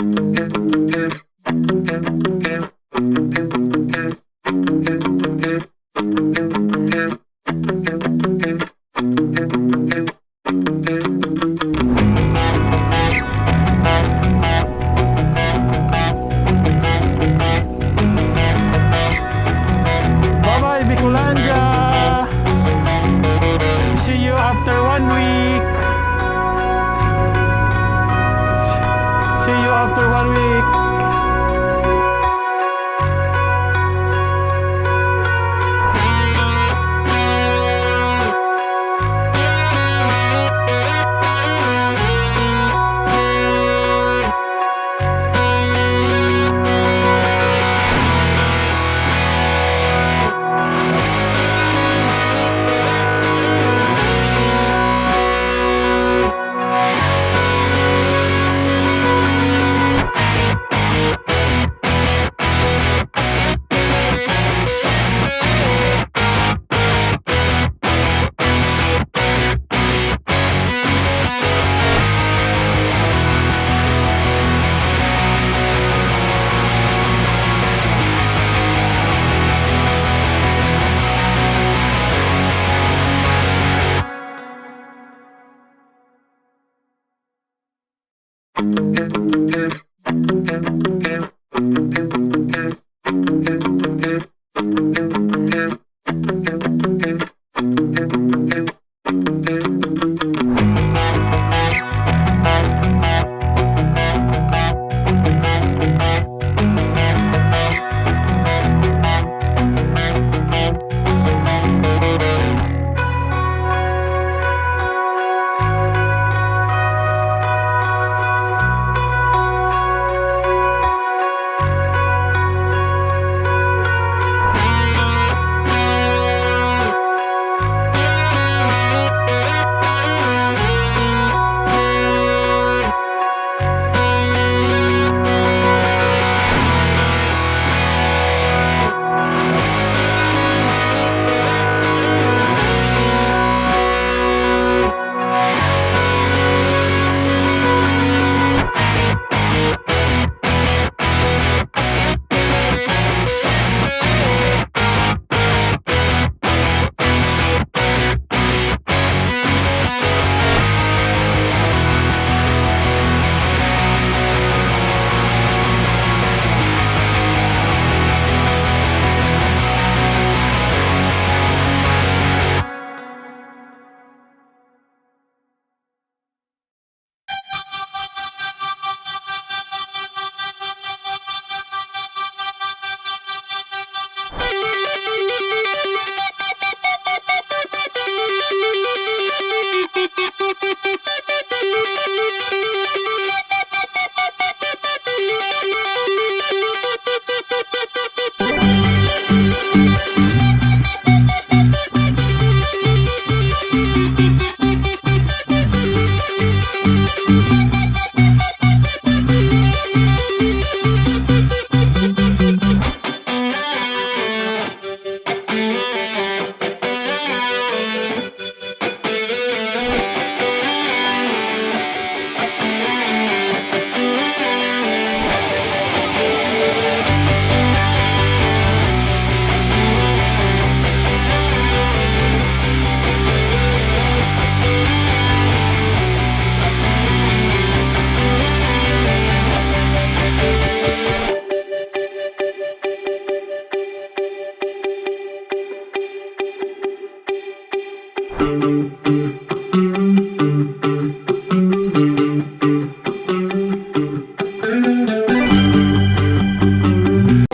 Música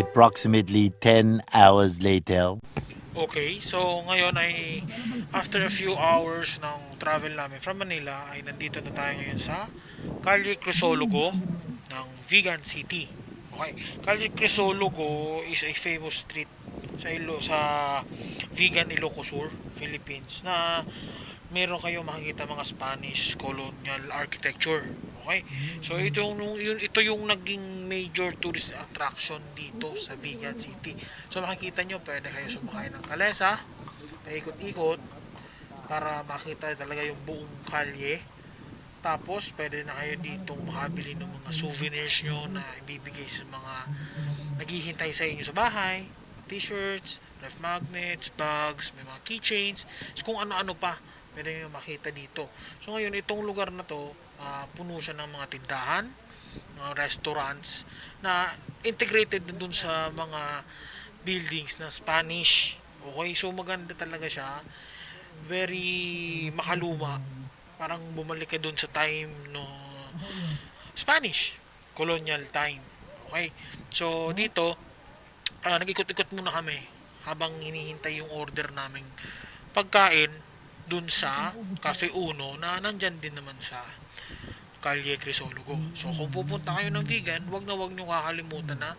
Approximately 10 hours later. Okay, so ngayon ay after a few hours ng travel namin from Manila ay nandito na tayo ngayon sa Calle Crisologo ng Vegan City. Okay, Calle Crisologo is a famous street sa Ilo sa Vegan Ilocos Sur, Philippines na meron kayo makikita mga Spanish colonial architecture. Okay? So ito yung yun ito yung naging major tourist attraction dito sa Vegan City. So makikita nyo, pwede kayo sumakay ng kalesa, paikot-ikot para makita talaga yung buong kalye Tapos, pwede na kayo dito makabili ng mga souvenirs nyo na ibibigay sa mga naghihintay sa inyo sa bahay. T-shirts, ref magnets, bags, may mga keychains, so kung ano-ano pa pwede nyo makita dito. So ngayon, itong lugar na to, ah, puno siya ng mga tindahan, mga restaurants na integrated na dun sa mga buildings na Spanish. Okay, so maganda talaga siya. Very makaluma. Parang bumalik ka dun sa time no Spanish, colonial time. Okay? So dito, ah, nag-ikot-ikot muna kami habang hinihintay yung order naming pagkain dun sa Cafe Uno na nandyan din naman sa Calle Crisologo. So kung pupunta kayo ng vegan, wag na wag nyo kakalimutan na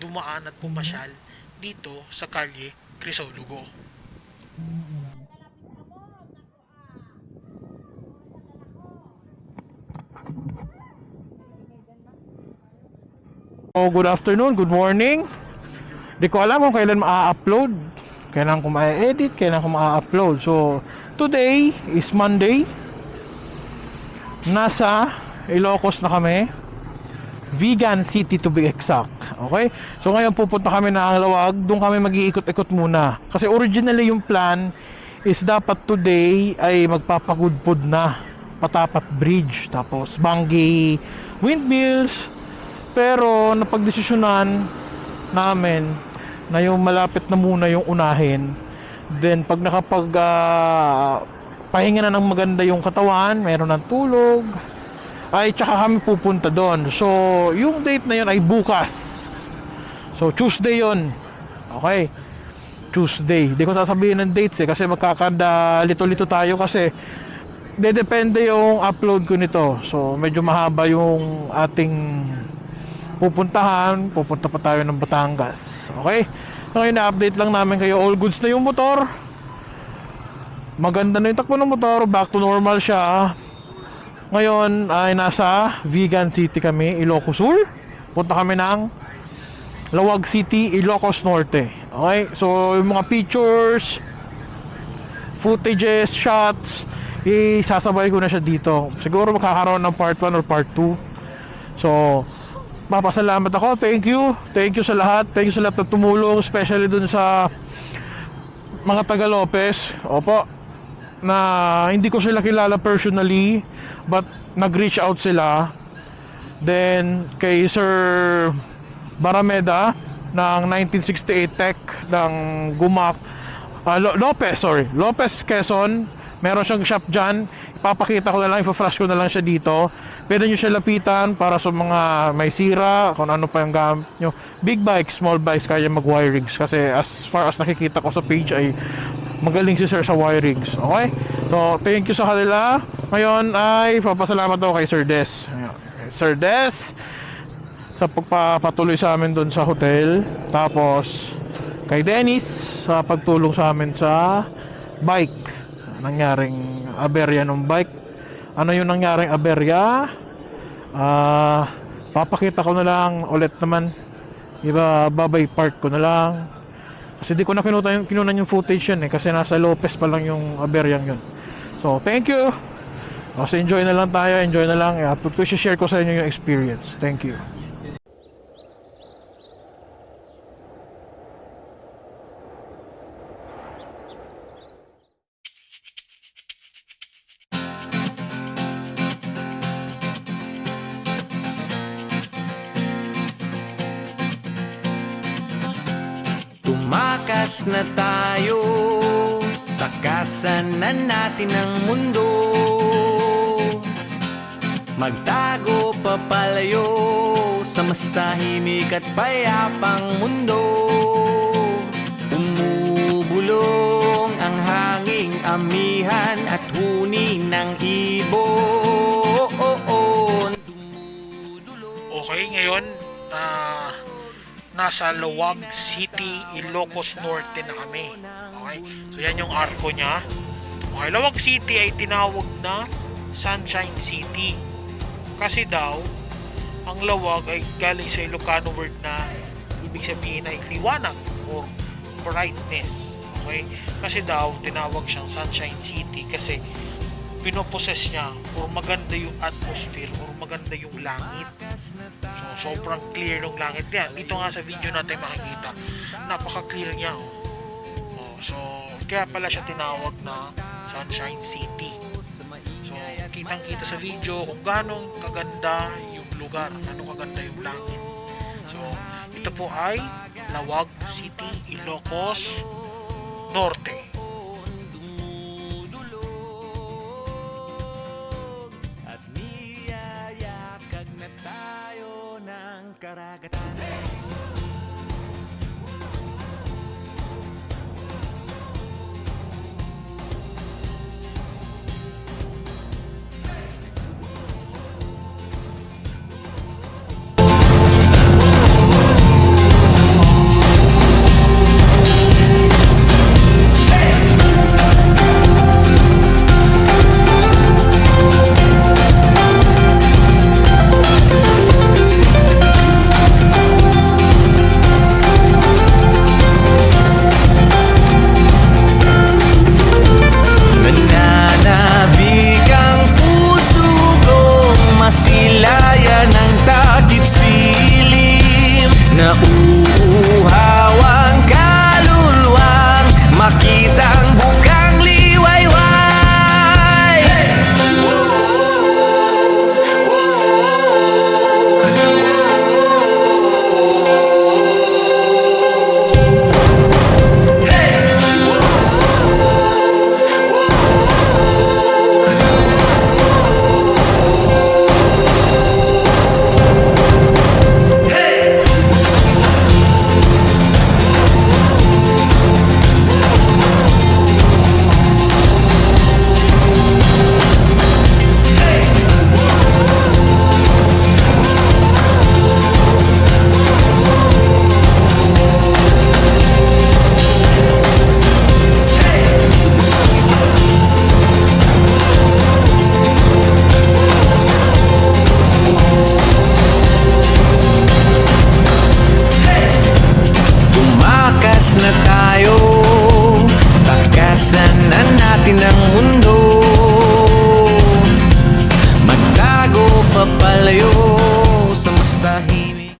dumaan at pumasyal dito sa Calle Crisologo. Oh, good afternoon, good morning. Di ko alam kung kailan ma-upload. Kailan ko ma-edit, kailan ko ma-upload. So, today is Monday. Nasa Ilocos na kami. Vegan City to be exact. Okay? So, ngayon pupunta kami na Lawag. Doon kami mag-iikot-ikot muna. Kasi originally yung plan is dapat today ay magpapagudpod na Patapat Bridge. Tapos, Bangi Windmills, pero napagdesisyonan namin na yung malapit na muna yung unahin. Then pag nakapag ah, pahinga na ng maganda yung katawan, meron ng tulog, ay tsaka kami pupunta doon. So, yung date na yun ay bukas. So, Tuesday yon Okay. Tuesday. Di ko sasabihin ng dates eh kasi magkakanda lito-lito tayo kasi dedepende yung upload ko nito. So, medyo mahaba yung ating pupuntahan, pupunta pa tayo ng Batangas. Okay? Ngayon na-update lang namin kayo. All goods na yung motor. Maganda na yung takbo ng motor. Back to normal siya. Ngayon ay nasa Vegan City kami, Ilocos Sur. Punta kami ng Lawag City, Ilocos Norte. Okay? So, yung mga pictures, footages, shots, isasabay ko na siya dito. Siguro magkakaroon ng part 1 or part 2. So, papasalamat ako. Thank you. Thank you sa lahat. Thank you sa lahat na tumulong, especially dun sa mga taga Lopez. Opo. Na hindi ko sila kilala personally, but nag-reach out sila. Then, kay Sir Barameda ng 1968 Tech ng Gumac Lo- Lopez, sorry. Lopez Quezon. Meron siyang shop dyan. Ipapakita ko na lang, ipa-flash ko na lang siya dito. Pwede nyo siya lapitan para sa mga may sira, kung ano pa yung gamit nyo. Big bikes, small bikes, kaya mag-wirings. Kasi as far as nakikita ko sa page ay magaling si sir sa wirings. Okay? So, thank you sa kanila. Ngayon ay papasalamat ako kay Sir Des. Sir Des, sa pagpapatuloy sa amin doon sa hotel. Tapos kay Dennis sa pagtulong sa amin sa bike. Nangyaring aberya ng bike. Ano yung nangyaring aberya? Ah, papakita ko na lang ulit naman. Iba babay part ko na lang. Kasi di ko na kinuta yung, kinunan yung footage yan eh kasi nasa Lopez pa lang yung aberyang yun. So, thank you. Kasi enjoy na lang tayo, enjoy na lang. I-upload ko, share ko sa inyo yung experience. Thank you. Tumakas na tayo. Takasan na natin ang mundo. Magtago papalayo Sa mas tahimik at payapang mundo. Umubulong ang hanging amihan At huni ng ibo. Okay, ngayon ah nasa Lawag City, Ilocos Norte na kami. Okay? So yan yung arko niya. Okay, Lawag City ay tinawag na Sunshine City. Kasi daw, ang lawag ay galing sa Ilocano word na ibig sabihin ay liwanag or brightness. Okay? Kasi daw, tinawag siyang Sunshine City kasi pinoposes niya or maganda yung atmosphere or maganda yung langit. So, sobrang clear ng langit niya. Dito nga sa video natin makikita, napaka-clear niya. Oh. Oh, so, kaya pala siya tinawag na Sunshine City. So, kitang-kita sa video kung gaano kaganda yung lugar, gaano kaganda yung langit. So, ito po ay Lawag City, Ilocos Norte.